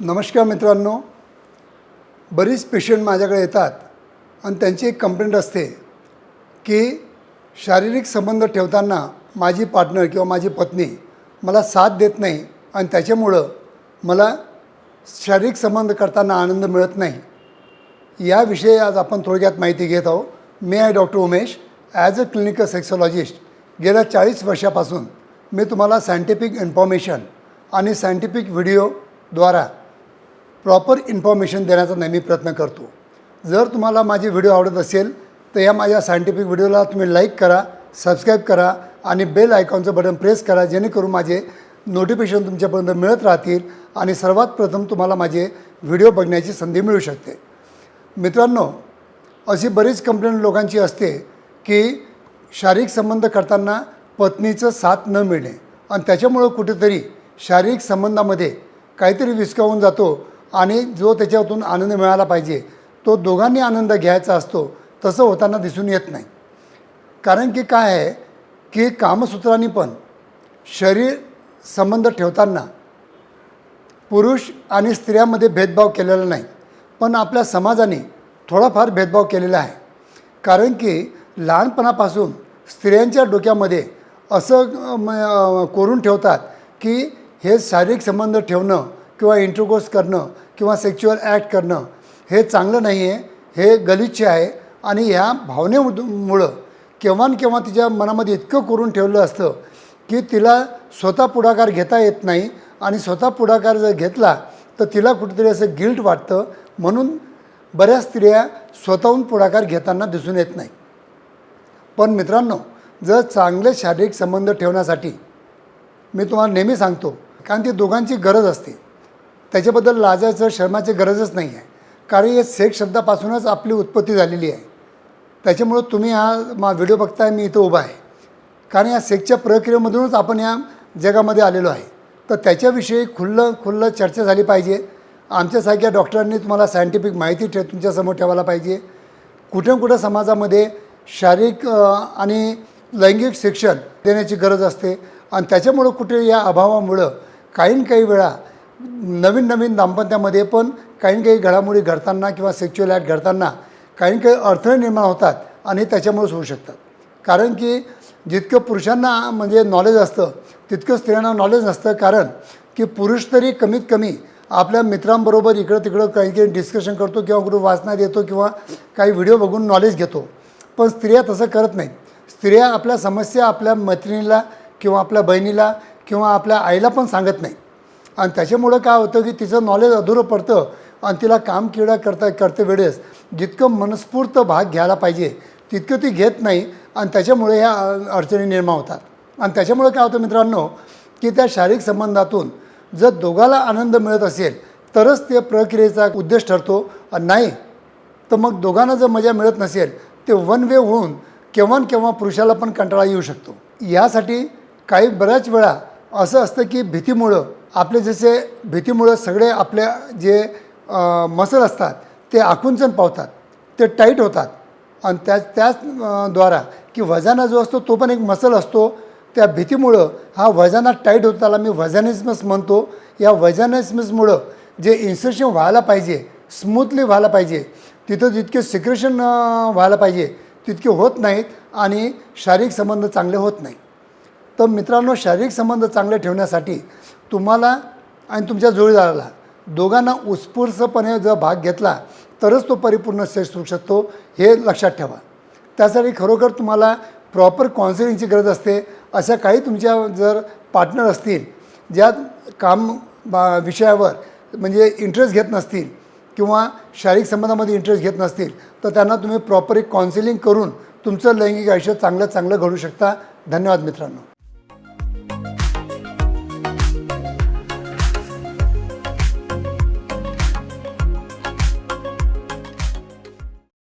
नमस्कार मित्रांनो. बरीच पेशंट माझ्याकडे येतात आणि त्यांची एक कंप्लेंट असते की शारीरिक संबंध ठेवताना माझी पार्टनर किंवा माझी पत्नी मला साथ देत नाही आणि त्याच्यामुळं मला शारीरिक संबंध करताना आनंद मिळत नाही. याविषयी आज आपण थोडक्यात माहिती घेत आहोत. मी आहे doctor Umesh as a clinical sexologist गेल्या चाळीस वर्षापासून मी तुम्हाला सायंटिफिक इन्फॉर्मेशन आणि सायंटिफिक व्हिडिओद्वारा प्रॉपर इन्फॉर्मेशन देण्याचा नेहमी प्रयत्न करतो. जर तुम्हाला माझे व्हिडिओ आवडत असेल तर या माझ्या सायंटिफिक व्हिडिओला तुम्ही लाईक करा सबस्क्राईब करा आणि बेल आयकॉनचं बटन प्रेस करा जेणेकरून माझे नोटिफिकेशन तुमच्यापर्यंत मिळत राहतील आणि सर्वात प्रथम तुम्हाला माझे व्हिडिओ बघण्याची संधी मिळू शकते. मित्रांनो अशी बरीच कंप्लेंट लोकांची असते की शारीरिक संबंध करताना पत्नीचं साथ न मिळणे आणि त्याच्यामुळं कुठेतरी शारीरिक संबंधामध्ये काहीतरी विस्कावून जातो आणि जो त्याच्यातून आनंद मिळाला पाहिजे तो दोघांनी आनंद घ्यायचा असतो तसं होताना दिसून येत नाही. कारण की काय आहे की कामसूत्रांनी पण शरीर संबंध ठेवताना पुरुष आणि स्त्रियांमध्ये भेदभाव केलेला नाही पण आपल्या समाजाने थोडाफार भेदभाव केलेला आहे. कारण की लहानपणापासून स्त्रियांच्या डोक्यामध्ये असं करून कोरून ठेवतात की हे शारीरिक संबंध ठेवणं किंवा इंटरकोर्स करणं किंवा सेक्च्युअल ॲक्ट करणं हे चांगलं नाही आहे हे गलिच्छ आहे आणि ह्या भावनेमुळं केव्हा न केव्हा तिच्या मनामध्ये इतकं करून ठेवलं असतं की तिला स्वतः पुढाकार घेता येत नाही आणि स्वतः पुढाकार जर घेतला तर तिला कुठेतरी असं गिल्ट वाटतं म्हणून बऱ्याच स्त्रिया स्वतःहून पुढाकार घेताना दिसून येत नाही. पण मित्रांनो जर चांगले शारीरिक संबंध ठेवण्यासाठी मी तुम्हाला नेहमी सांगतो कारण ती दोघांची गरज असते. त्याच्याबद्दल लाजायचं शर्माची गरजच नाही आहे कारण या सेक्स शब्दापासूनच आपली उत्पत्ती झालेली आहे. त्याच्यामुळं तुम्ही हा मा व्हिडिओ बघताय मी इथं उभा आहे. कारण या सेक्सच्या प्रक्रियेमधूनच आपण या जगामध्ये आलेलो आहे. तर त्याच्याविषयी खुल्लं खुल्लं चर्चा झाली पाहिजे. आमच्यासारख्या डॉक्टरांनी तुम्हाला सायंटिफिक माहिती ठे तुमच्यासमोर ठेवायला पाहिजे. कुठं कुठं समाजामध्ये शारीरिक आणि लैंगिक शिक्षण देण्याची गरज असते. आणि त्याच्यामुळं कुठे या अभावामुळं काही न काही वेळा नवीन नवीन दाम्पत्यामध्ये पण काही ना काही घडामोडी घडताना किंवा सेक्च्युअल ॲक्ट घडताना काही काही अडथळे निर्माण होतात आणि त्याच्यामुळेच होऊ शकतात. कारण की जितकं पुरुषांना म्हणजे नॉलेज असतं तितकं स्त्रियांना नॉलेज नसतं. कारण की पुरुष तरी कमीत कमी आपल्या मित्रांबरोबर इकडं तिकडं काही काही डिस्कशन करतो किंवा कुठं वाचना येतो किंवा काही व्हिडिओ बघून नॉलेज घेतो. पण स्त्रिया तसं करत नाहीत. स्त्रिया आपल्या समस्या आपल्या मैत्रिणीला किंवा आपल्या बहिणीला किंवा आपल्या आईला पण सांगत नाही. आणि त्याच्यामुळं काय होतं की तिचं नॉलेज अधुरं पडतं आणि तिला काम किडा करता करते वेळेस जितकं मनस्फूर्त भाग घ्यायला पाहिजे तितकं ती घेत नाही आणि त्याच्यामुळे ह्या अडचणी निर्माण होतात. आणि त्याच्यामुळे काय होतं मित्रांनो की त्या शारीरिक संबंधातून जर दोघाला आनंद मिळत असेल तरच ते प्रक्रियेचा उद्देश ठरतो. नाही तर मग दोघांना जर मजा मिळत नसेल ते वन वे होऊन केव्हा न केव्हा पुरुषाला पण कंटाळा येऊ शकतो. यासाठी काही बऱ्याच वेळा असं असतं की भीतीमुळं आपले जसे भीतीमुळं सगळे आपल्या जे मसल असतात ते आकुंचन पावतात ते टाईट होतात. आणि त्या त्याच की वजाना जो असतो तो पण एक मसल असतो. त्या भीतीमुळं हा वजाना टाईट होतो त्याला मी वजानिझमस म्हणतो या वजानिझमसमुळं जे इन्सर्शन व्हायला पाहिजे स्मूथली व्हायला पाहिजे तिथं जितके सिक्रेशन व्हायला पाहिजे तितके होत नाहीत आणि शारीरिक संबंध चांगले होत नाही तर मित्रांनो शारीरिक संबंध चांगले ठेवण्यासाठी तुम्हाला आणि तुमच्या जोडीदाराला दोघांना उत्स्फूर्तपणे जर भाग घेतला तरच तो परिपूर्ण सेक्स होऊ शकतो हे लक्षात ठेवा. त्यासाठी खरोखर तुम्हाला प्रॉपर काउन्सिलिंगची गरज असते. अशा काही तुमच्या जर पार्टनर असतील ज्या काम बा विषयावर म्हणजे इंटरेस्ट घेत नसतील किंवा शारीरिक संबंधामध्ये इंटरेस्ट घेत नसतील तर त्यांना तुम्ही प्रॉपर एक काउन्सिलिंग करून तुमचं लैंगिक आयुष्य चांगलं चांगलं घडू शकता. धन्यवाद मित्रांनो.